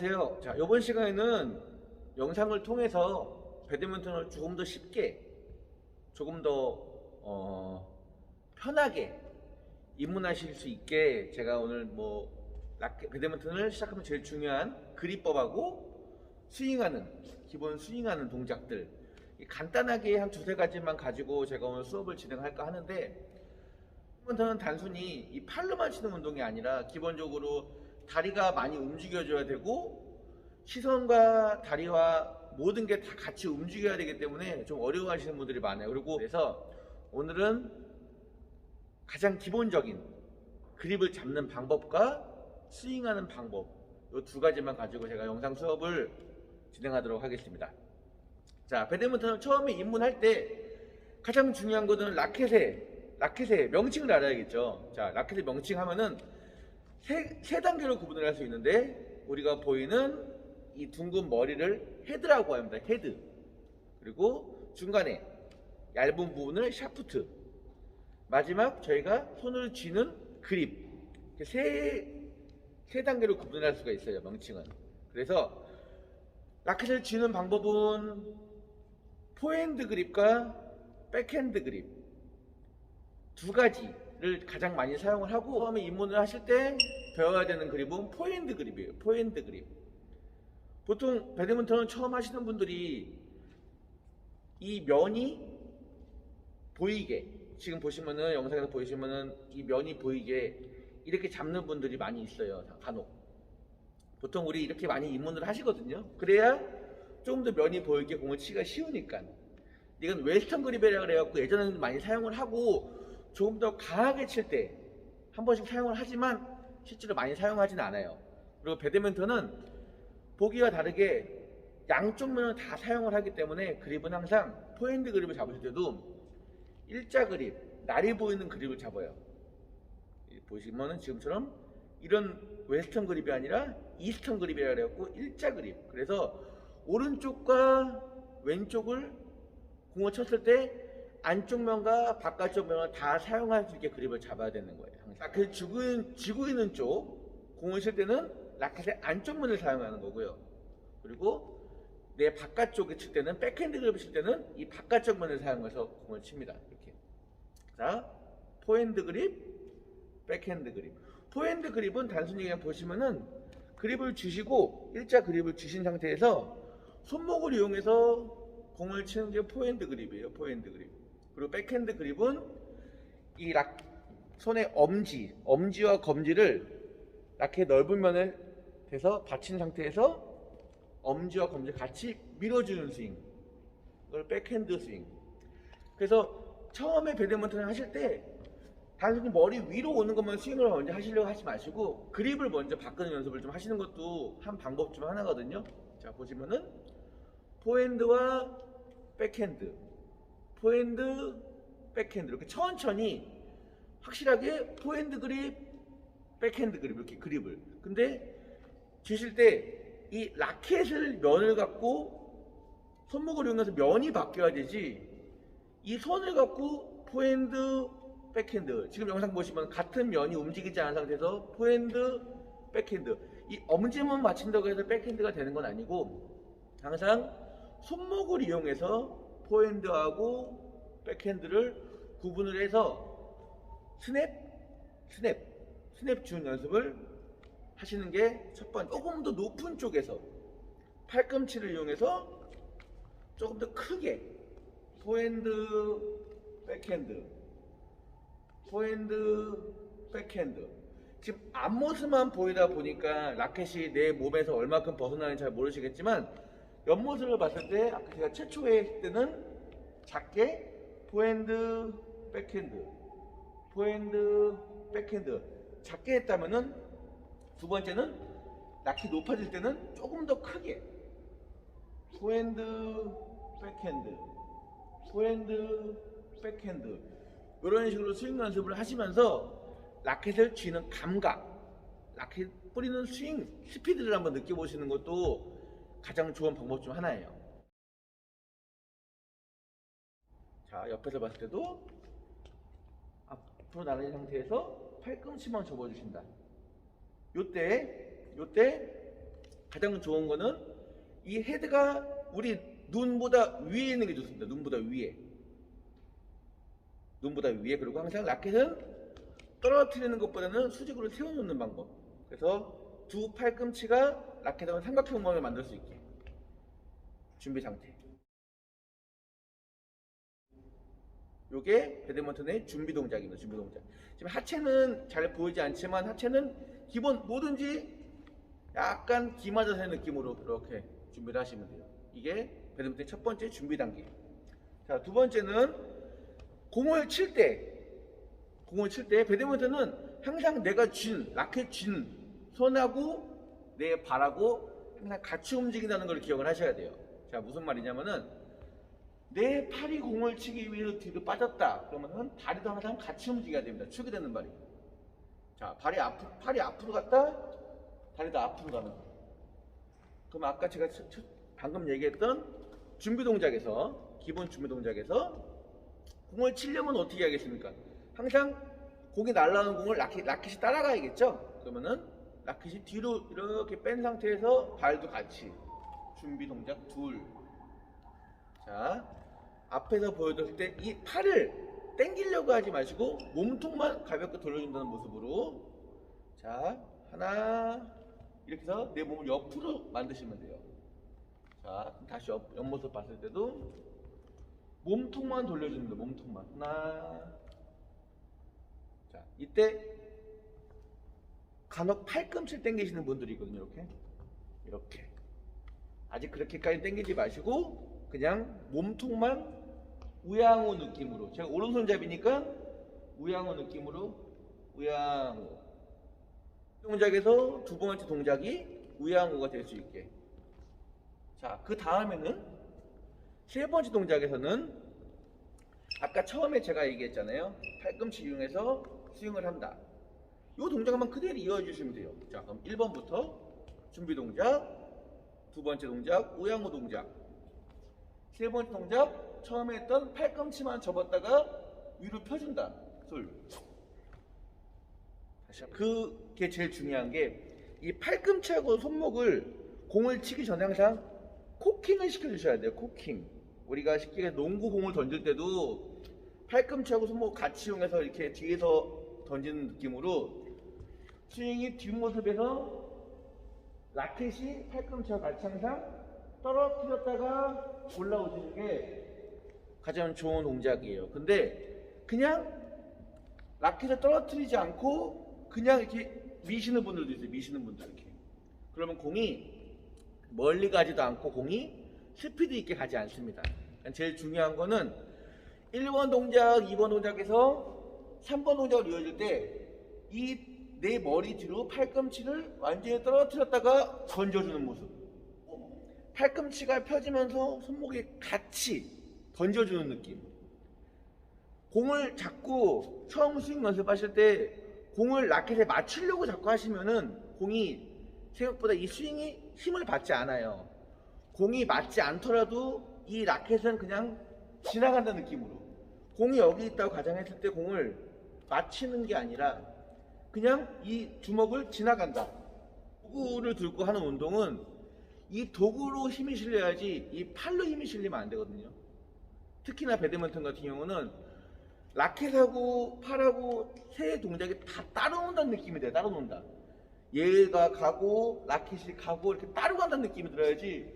안녕하세요. 자, 이번 시간에는 영상을 통해서 배드민턴을 조금 더 쉽게, 조금 더 어, 편하게 입문하실 수 있게 제가 오늘 뭐 배드민턴을 시작하면 제일 중요한 그립법하고 스윙하는 기본 스윙하는 동작들 이 간단하게 한 두세 가지만 가지고 제가 오늘 수업을 진행할까 하는데 배드민턴은 단순히 이 팔로만 치는 운동이 아니라 기본적으로 다리가 많이 움직여줘야 되고 시선과 다리와 모든 게 다 같이 움직여야 되기 때문에 좀 어려워하시는 분들이 많아요. 그리고 그래서 오늘은 가장 기본적인 그립을 잡는 방법과 스윙하는 방법 이 두 가지만 가지고 제가 영상 수업을 진행하도록 하겠습니다. 자, 배드민턴을 처음에 입문할 때 가장 중요한 거는 라켓의 라켓의 명칭을 알아야겠죠. 자, 라켓의 명칭 하면은 세, 세 단계로 구분을 할 수 있는데 우리가 보이는 이 둥근 머리를 헤드라고 합니다. 헤드. 그리고 중간에 얇은 부분을 샤프트. 마지막 저희가 손을 쥐는 그립. 세, 세 단계로 구분할 수가 있어요. 명칭은. 그래서 라켓을 쥐는 방법은 포핸드 그립과 백핸드 그립 두 가지 를 가장 많이 사용을 하고 처음에 입문을 하실 때 배워야 되는 그립은 포핸드 그립이에요. 포핸드 그립. 보통 배드민턴을 처음 하시는 분들이 이 면이 보이게 지금 보시면은 영상에서 보시면은 이 면이 보이게 이렇게 잡는 분들이 많이 있어요. 간혹. 보통 우리 이렇게 많이 입문을 하시거든요. 그래야 조금 더 면이 보이게 공을 치기가 쉬우니까. 이건 웨스턴 그립이라 그래갖고 예전에는 많이 사용을 하고 조금 더 강하게 칠 때 한 번씩 사용을 하지만 실제로 많이 사용하지는 않아요. 그리고 배드민턴은 보기와 다르게 양쪽 면을 다 사용을 하기 때문에 그립은 항상 포핸드 그립을 잡으실 때도 일자 그립, 날이 보이는 그립을 잡아요. 이 보시면은 지금처럼 이런 웨스턴 그립이 아니라 이스턴 그립이라 그래갖고 일자 그립. 그래서 오른쪽과 왼쪽을 공을 쳤을 때 안쪽 면과 바깥쪽 면을 다 사용할 수 있게 그립을 잡아야 되는 거예요. 항상. 쥐고, 있는- 쥐고 있는 쪽 공을 칠 때는 라켓의 안쪽 면을 사용하는 거고요. 그리고 내 바깥쪽에 칠 때는 백핸드 그립을 칠 때는 이 바깥쪽 면을 사용해서 공을 칩니다. 이렇게. 자, 포핸드 그립, 백핸드 그립. 포핸드 그립은 단순히 그냥 보시면은 그립을 쥐시고 일자 그립을 쥐신 상태에서 손목을 이용해서 공을 치는 게 포핸드 그립이에요. 포핸드 그립. 그리고 백핸드 그립은 이 락, 손의 엄지, 엄지와 검지를 라켓 넓은 면을 대서 받친 상태에서 엄지와 검지 같이 밀어주는 스윙. 이걸 백핸드 스윙. 그래서 처음에 배드민턴을 하실 때 단순히 머리 위로 오는 것만 스윙을 먼저 하시려고 하지 마시고 그립을 먼저 바꾸는 연습을 좀 하시는 것도 한 방법 중 하나거든요. 자 보시면은 포핸드와 백핸드, 포핸드, 백핸드 이렇게 천천히 확실하게 포핸드 그립, 백핸드 그립 이렇게 그립을. 근데 주실 때 이 라켓을 면을 갖고 손목을 이용해서 면이 바뀌어야 되지 이 손을 갖고 포핸드, 백핸드 지금 영상 보시면 같은 면이 움직이지 않은 상태에서 포핸드, 백핸드 이 엄지만 맞춘다고 해서 백핸드가 되는 건 아니고 항상 손목을 이용해서 포핸드하고 백핸드를 구분을 해서 스냅, 스냅, 스냅 준 연습을 하시는 게 첫 번째. 조금 더 높은 쪽에서 팔꿈치를 이용해서 조금 더 크게 포핸드, 백핸드, 포핸드, 백핸드. 지금 앞모습만 보이다 보니까 라켓이 내 몸에서 얼마큼 벗어나는지 잘 모르시겠지만 옆모습을 봤을 때 아까 제가 최초에 했을 때는 작게 포핸드, 백핸드, 포핸드, 백핸드 작게 했다면은 두 번째는 라켓 높아질 때는 조금 더 크게 포핸드, 백핸드, 포핸드, 백핸드 이런 식으로 스윙 연습을 하시면서 라켓을 쥐는 감각, 라켓 뿌리는 스윙 스피드를 한번 느껴보시는 것도 가장 좋은 방법 중 하나예요. 자, 옆에서 봤을 때도 앞으로 나가는 상태에서 팔꿈치만 접어주신다. 요때, 요때 가장 좋은 거는 이 헤드가 우리 눈보다 위에 있는 게 좋습니다. 눈보다 위에. 눈보다 위에 그리고 항상 라켓은 떨어뜨리는 것보다는 수직으로 세워놓는 방법. 그래서 두 팔꿈치가 라켓하고 삼각형 모양을 만들 수 있게 준비 상태. 요게 배드민턴의 준비 동작입니다. 준비 동작. 지금 하체는 잘 보이지 않지만 하체는 기본 뭐든지 약간 기마자세 느낌으로 이렇게 준비를 하시면 돼요. 이게 배드민턴의 첫 번째 준비 단계. 자, 두 번째는 공을 칠 때, 공을 칠 때 배드민턴은 항상 내가 쥔, 라켓 쥔 손하고 내 발하고 항상 같이 움직인다는 걸 기억을 하셔야 돼요. 자, 무슨 말이냐면은 내 팔이 공을 치기 위해서 뒤로 빠졌다. 그러면은 다리도 항상 같이 움직여야 됩니다. 축이 되는 발이. 자, 발이 앞 팔이 앞으로 갔다, 다리도 앞으로 가는 거. 그럼 아까 제가 방금 얘기했던 준비 동작에서 기본 준비 동작에서 공을 치려면 어떻게 하겠습니까? 항상 공이 날라오는 공을 라켓, 라켓이 따라가야겠죠? 그러면은 라켓이 뒤로 이렇게 뺀 상태에서 발도 같이 준비 동작 둘. 자, 앞에서 보여줬을 때이 팔을 당기려고 하지 마시고 몸통만 가볍게 돌려준다는 모습으로 자, 하나 이렇게 해서 내 몸을 옆으로 만드시면 돼요. 자, 다시 옆, 옆모습 봤을 때도 몸통만 돌려줍니다. 몸통만. 하나. 자, 이때 간혹 팔꿈치를 당기시는 분들이 있거든요. 이렇게. 이렇게. 아직 그렇게까지 당기지 마시고 그냥 몸통만 우양호 느낌으로. 제가 오른손잡이니까 우양호 느낌으로 우양호. 동작에서 두 번째 동작이 우양호가 될 수 있게. 자, 그 다음에는 세 번째 동작에서는 아까 처음에 제가 얘기했잖아요. 팔꿈치 이용해서 스윙을 한다. 이 동작만 그대로 이어주시면 돼요. 자, 그럼 1번부터 준비 동작, 두 번째 동작, 우양호 동작. 세 번째 동작, 처음에 했던 팔꿈치만 접었다가 위로 펴준다. 둘. 다시. 그게 제일 중요한 게 이 팔꿈치하고 손목을 공을 치기 전에 항상 코킹을 시켜주셔야 돼요. 코킹. 우리가 쉽게 농구 공을 던질 때도 팔꿈치하고 손목 같이 이용해서 이렇게 뒤에서 던지는 느낌으로 스윙이 뒷모습에서 라켓이 팔꿈치와 항상 떨어뜨렸다가 올라오시는 게 가장 좋은 동작이에요. 근데 그냥 라켓을 떨어뜨리지 않고 그냥 이렇게 미시는 분들도 있어요. 미시는 분들 이렇게. 그러면 공이 멀리 가지도 않고 공이 스피드 있게 가지 않습니다. 그러니까 제일 중요한 거는 1번 동작, 2번 동작에서 3번 동작을 이어질 때 이 내 머리 뒤로 팔꿈치를 완전히 떨어뜨렸다가 던져주는 모습. 팔꿈치가 펴지면서 손목이 같이 던져주는 느낌. 공을 자꾸 처음 스윙 연습하실 때 공을 라켓에 맞추려고 자꾸 하시면은 공이 생각보다 이 스윙이 힘을 받지 않아요. 공이 맞지 않더라도 이 라켓은 그냥 지나간다는 느낌으로. 공이 여기 있다고 가정했을 때 공을 맞히는 게 아니라 그냥 이 주먹을 지나간다. 도구를 들고 하는 운동은 이 도구로 힘이 실려야지 이 팔로 힘이 실리면 안 되거든요. 특히나 배드민턴 같은 경우는 라켓하고 팔하고 세 동작이 다 따라온다는 느낌이 돼요. 따라온다. 얘가 가고 라켓이 가고 이렇게 따라간다는 느낌이 들어야지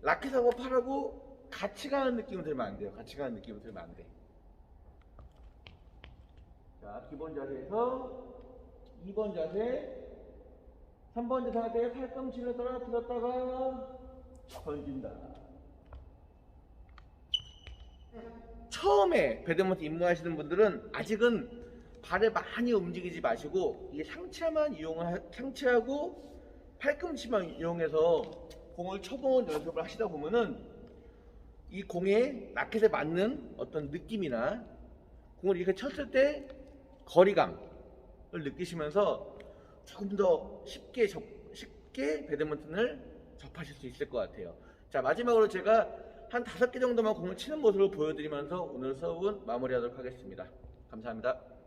라켓하고 팔하고 같이 가는 느낌이 들면 안 돼요. 같이 가는 느낌이 들면 안 돼. 자, 기본 자세에서 2번 자세, 3번 자세 팔꿈치를 떨어뜨렸다가 던진다. 처음에 배드민턴 입문하시는 분들은 아직은 발을 많이 움직이지 마시고 이 상체만 이용을 상체하고 팔꿈치만 이용해서 공을 쳐보는 연습을 하시다 보면은 이 공에 라켓에 맞는 어떤 느낌이나 공을 이렇게 쳤을 때 거리감을 느끼시면서 조금 더 쉽게 접, 쉽게 배드민턴을 접하실 수 있을 것 같아요. 자 마지막으로 제가 한 다섯 개 정도만 공을 치는 모습을 보여드리면서 오늘 수업은 마무리하도록 하겠습니다. 감사합니다.